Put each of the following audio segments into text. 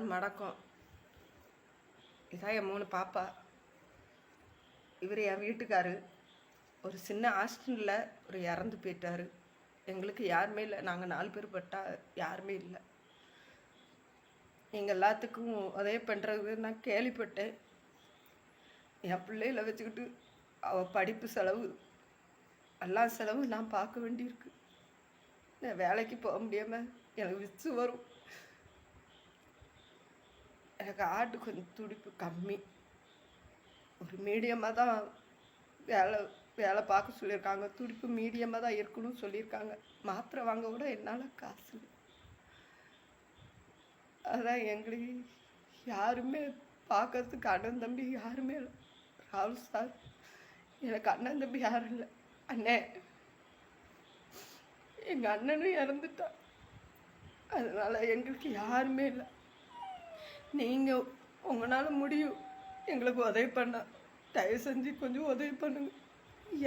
Sir மடக்கும். இதான் என் மூணு பாப்பா. இவர் என் வீட்டுக்காரு. ஒரு சின்ன ஆக்சிடெண்ட்டில் ஒரு இறந்து போயிட்டாரு. எங்களுக்கு யாருமே இல்லை. நாங்கள் நாலு பேர் பட்டா யாருமே இல்லை. எங்கள் எல்லாத்துக்கும் உதவி பண்ணுறது நான் கேள்விப்பட்டேன். என் பிள்ளைகளை வச்சுக்கிட்டு அவள் படிப்பு செலவு எல்லா செலவும் நான் பார்க்க வேண்டியிருக்கு. நான் வேலைக்கு போக முடியாமல் எனக்கு விச்சு வரும். எனக்கு ஆட்டு கொஞ்சம் துடிப்பு கம்மி. ஒரு மீடியமாக தான் வேலை வேலை பார்க்க சொல்லியிருக்காங்க. துடிப்பு மீடியமாக தான் இருக்கணும்னு சொல்லியிருக்காங்க. மாத்திரை வாங்க கூட என்னால் காசு இல்லை. அதான் எங்களுக்கு யாருமே பார்க்கறதுக்கு அண்ணன் தம்பி யாருமே இல்லை. ராகுல் சார். எனக்கு அண்ணன் தம்பி யாரும் இல்லை. அண்ணே. எங்கள் அண்ணனும் இறந்துட்டான். அதனால் எங்களுக்கு யாருமே இல்லை. நீங்கள் உங்களால் முடியும். எங்களுக்கு உதவி பண்ண. தயவு செஞ்சு கொஞ்சம் உதவி பண்ணுங்க.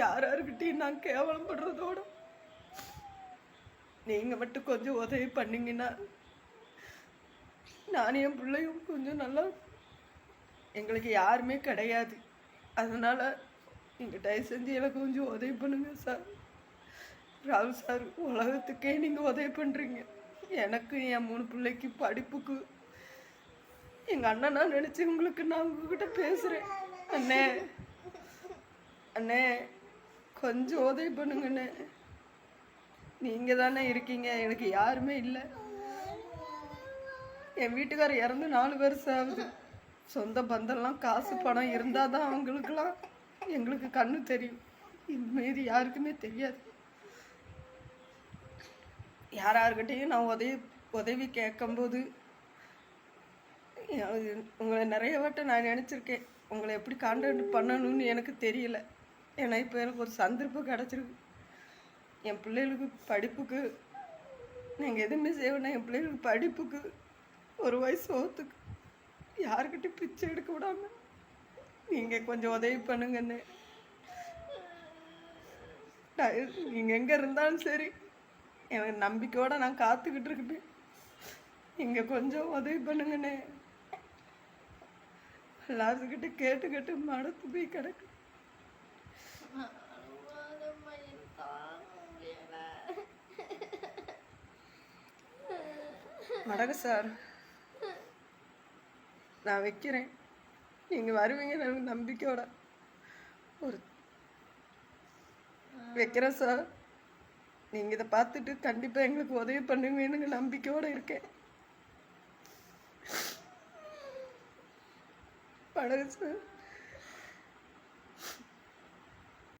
யார் யாருக்கிட்டையும் நான் கேவலம் படுறதோட நீங்கள் மட்டும் கொஞ்சம் உதவி பண்ணிங்கன்னா நானும் என் பிள்ளையும் கொஞ்சம் நல்லா எங்களுக்கு யாருமே கிடையாது. அதனால் நீங்கள் தயவு செஞ்சு எனக்கு கொஞ்சம் உதவி பண்ணுங்க சார். ராகுல் சார் உலகத்துக்கே நீங்கள் உதவி பண்ணுறீங்க எனக்கு என் மூணு பிள்ளைக்கு படிப்புக்கு எங்கள் அண்ணனா நினச்சி உங்களுக்கு நான் உங்ககிட்ட பேசுகிறேன் அண்ணே அண்ணே கொஞ்சம் உதவி பண்ணுங்கண்ணே. நீங்கள் தானே இருக்கீங்க எனக்கு யாருமே இல்லை. என் வீட்டுக்காரர் இறந்து நாலு வருஷம் ஆகுது. சொந்த பந்தம்லாம் காசு பணம் இருந்தால் தான் அவங்களுக்கெல்லாம் எங்களுக்கு கண்ணு தெரியும். இது யாருக்குமே தெரியாது. யார் யாருக்கிட்டேயும் நான் உதவி உதவி கேட்கும்போது உங்களை நிறைய வாட்டம் நான் நினச்சிருக்கேன். உங்களை எப்படி கான்டாக்ட் பண்ணணும்னு எனக்கு தெரியல. ஏன்னா இப்போ எனக்கு ஒரு சந்தர்ப்பம் கிடச்சிருக்கு. என் பிள்ளைகளுக்கு படிப்புக்கு நீங்கள் எதுவுமே செய்யணும் என் பிள்ளைகளுக்கு படிப்புக்கு ஒரு வயசு ஓத்துக்கு யாருக்கிட்டையும் பிச்சை எடுக்க விடாமல் நீங்கள் கொஞ்சம் உதவி பண்ணுங்கண்ணே நீங்கள் எங்கே இருந்தாலும் சரி எனக்கு நம்பிக்கையோடு நான் காத்துக்கிட்டு இருக்கேன். நீங்கள் கொஞ்சம் உதவி பண்ணுங்கண்ணே எல்லாத்துக்கிட்ட கேட்டு கேட்டு மடத்து போய் கிடக்கு. மடகு சார். நான் வைக்கிறேன். நீங்கள் வருவீங்க எனக்கு நம்பிக்கையோட. ஒரு வைக்கிறேன் சார். நீங்கள் இதை பார்த்துட்டு கண்டிப்பாக எங்களுக்கு உதவி பண்ணுவீங்கன்னு நம்பிக்கையோடு இருக்கேன். வணக்கம் சார்